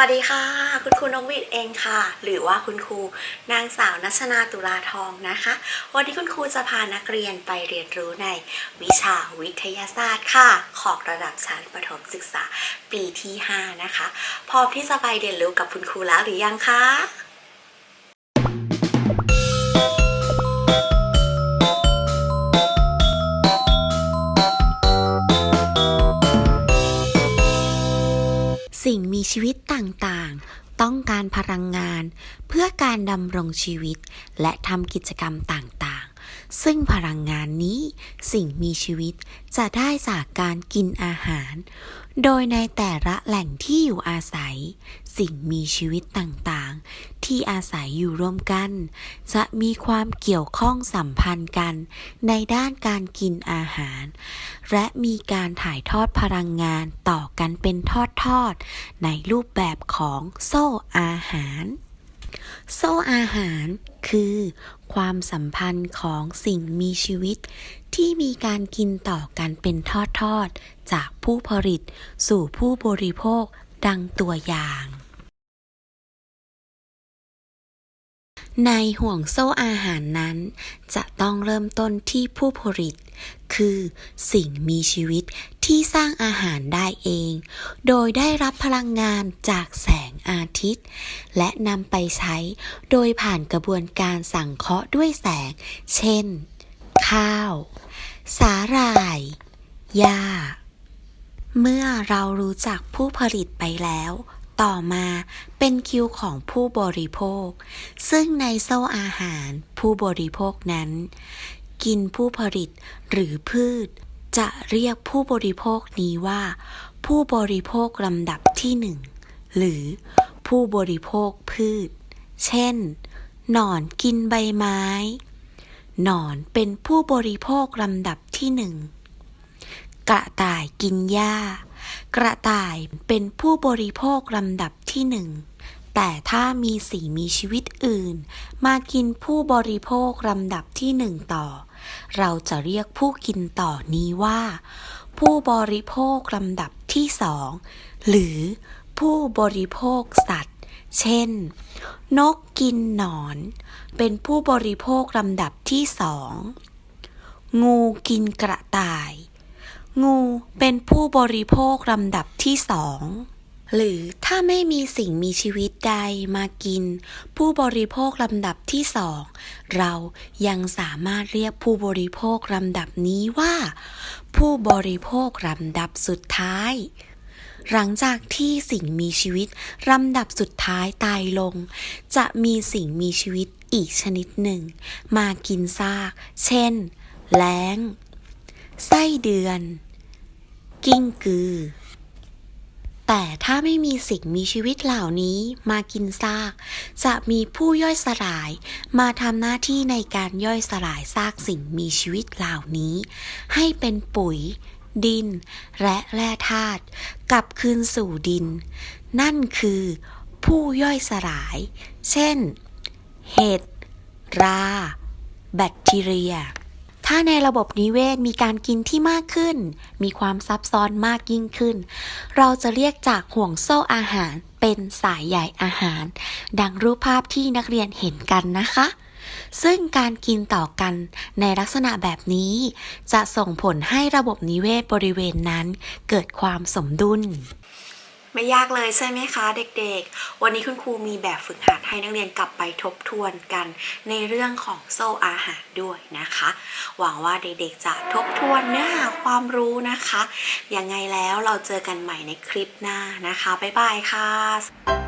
วัสดีค่ะ คุณครูนงวิทย์เองค่ะ หรือว่าคุณครูนางสาวนัชนาตุลาทองนะคะ วันนี้คุณครูจะพานักเรียนไปเรียนรู้ในวิชาวิทยาศาสตร์ค่ะ ของระดับชั้นประถมศึกษาปีที่ 5 นะคะ พร้อมที่จะไปเรียนรู้กับคุณครูแล้วหรือยังคะ ชีวิตต่างๆ ต้องการพลังงาน เพื่อการดำรงชีวิตและทำกิจกรรมต่างๆ ซึ่งพลังงานนี้สิ่งมีชีวิตจะได้จากการกินอาหาร โดยในแต่ละแหล่งที่อยู่อาศัย สิ่งมีชีวิตต่างๆ ที่อาศัยอยู่ร่วมกัน จะมีความเกี่ยวข้องสัมพันธ์กัน ในด้านการกินอาหาร และมีการถ่ายทอดพลังงานต่อกันเป็นทอดๆในรูปแบบของโซ่อาหาร โซ่อาหาร คือ ความสัมพันธ์ของสิ่งมีชีวิต ที่มีการกินต่อกันเป็นทอดๆ จากผู้ผลิตสู่ผู้บริโภคดังตัวอย่าง ในห่วงโซ่อาหารนั้น จะต้องเริ่มต้นที่ผู้ผลิต คือสิ่งมีชีวิตที่สร้างอาหารได้เอง โดยได้รับพลังงานจากแสงอาทิตย์ และนำไปใช้โดยผ่านกระบวนการสังเคราะห์ด้วยแสง เช่น ข้าว สาหร่ายหญ้าเมื่อเรารู้จักผู้ผลิตไปแล้ว ต่อมาเป็นคิวของผู้บริโภค ซึ่งในโซ่อาหารผู้บริโภคนั้น กินผู้ผลิตหรือพืช จะเรียกผู้บริโภคนี้ว่า ผู้บริโภคลำดับที่หนึ่งหรือผู้บริโภคพืช เช่น หนอนกินใบไม้ หนอนเป็นผู้บริโภคลำดับที่หนึ่งกระต่ายกินหญ้า กระต่ายเป็นผู้บริโภคลำดับที่หนึ่งแต่ถ้ามีสิ่งมีชีวิตอื่น มากินผู้บริโภคลำดับที่หนึ่งต่อ เราจะเรียกผู้กินต่อนี้ว่า ผู้บริโภคลำดับที่สองหรือผู้บริโภคสัตว์ เช่น นกกินหนอน เป็นผู้บริโภคลำดับที่สองงูกินกระต่าย งูเป็นผู้บริโภคลำดับที่สอง หรือถ้าไม่มีสิ่งมีชีวิตใดมากิน ผู้บริโภคลำดับที่สอง เรายังสามารถเรียกผู้บริโภคลำดับนี้ว่า ผู้บริโภคลำดับสุดท้าย หลังจากที่สิ่งมีชีวิตลำดับสุดท้ายตายลง จะมีสิ่งมีชีวิตอีกชนิดหนึ่ง มากินซาก เช่น แล้ง ไส้เดือน กิ้งกือ แต่ถ้าไม่มีสิ่งมีชีวิตเหล่านี้มากินซาก จะมีผู้ย่อยสลาย มาทำหน้าที่ในการย่อยสลายซากสิ่งมีชีวิตเหล่านี้ ให้เป็นปุ๋ย ดิน และแร่ธาตุกลับคืนสู่ดิน นั่นคือผู้ย่อยสลาย เช่น เห็ด รา แบคทีเรีย ถ้าในระบบนิเวศมีการกินที่มากขึ้น มีความซับซ้อนมากยิ่งขึ้น เราจะเรียกจากห่วงโซ่อาหารเป็นสายใหญ่อาหาร ดังรูปภาพที่นักเรียนเห็นกันนะคะ ซึ่งการกินต่อกันในลักษณะแบบนี้ จะส่งผลให้ระบบนิเวศบริเวณนั้นเกิดความสมดุล ไม่ยากเลยใช่ไหมคะเด็กๆ วันนี้คุณครูมีแบบฝึกหัดให้นักเรียนกลับไปทบทวนกันในเรื่องของโซ่อาหารด้วยนะคะ หวังว่าเด็กๆจะทบทวนเนื้อหาความรู้นะคะ ยังไงแล้วเราเจอกันใหม่ในคลิปหน้านะคะ บ๊ายบายค่ะ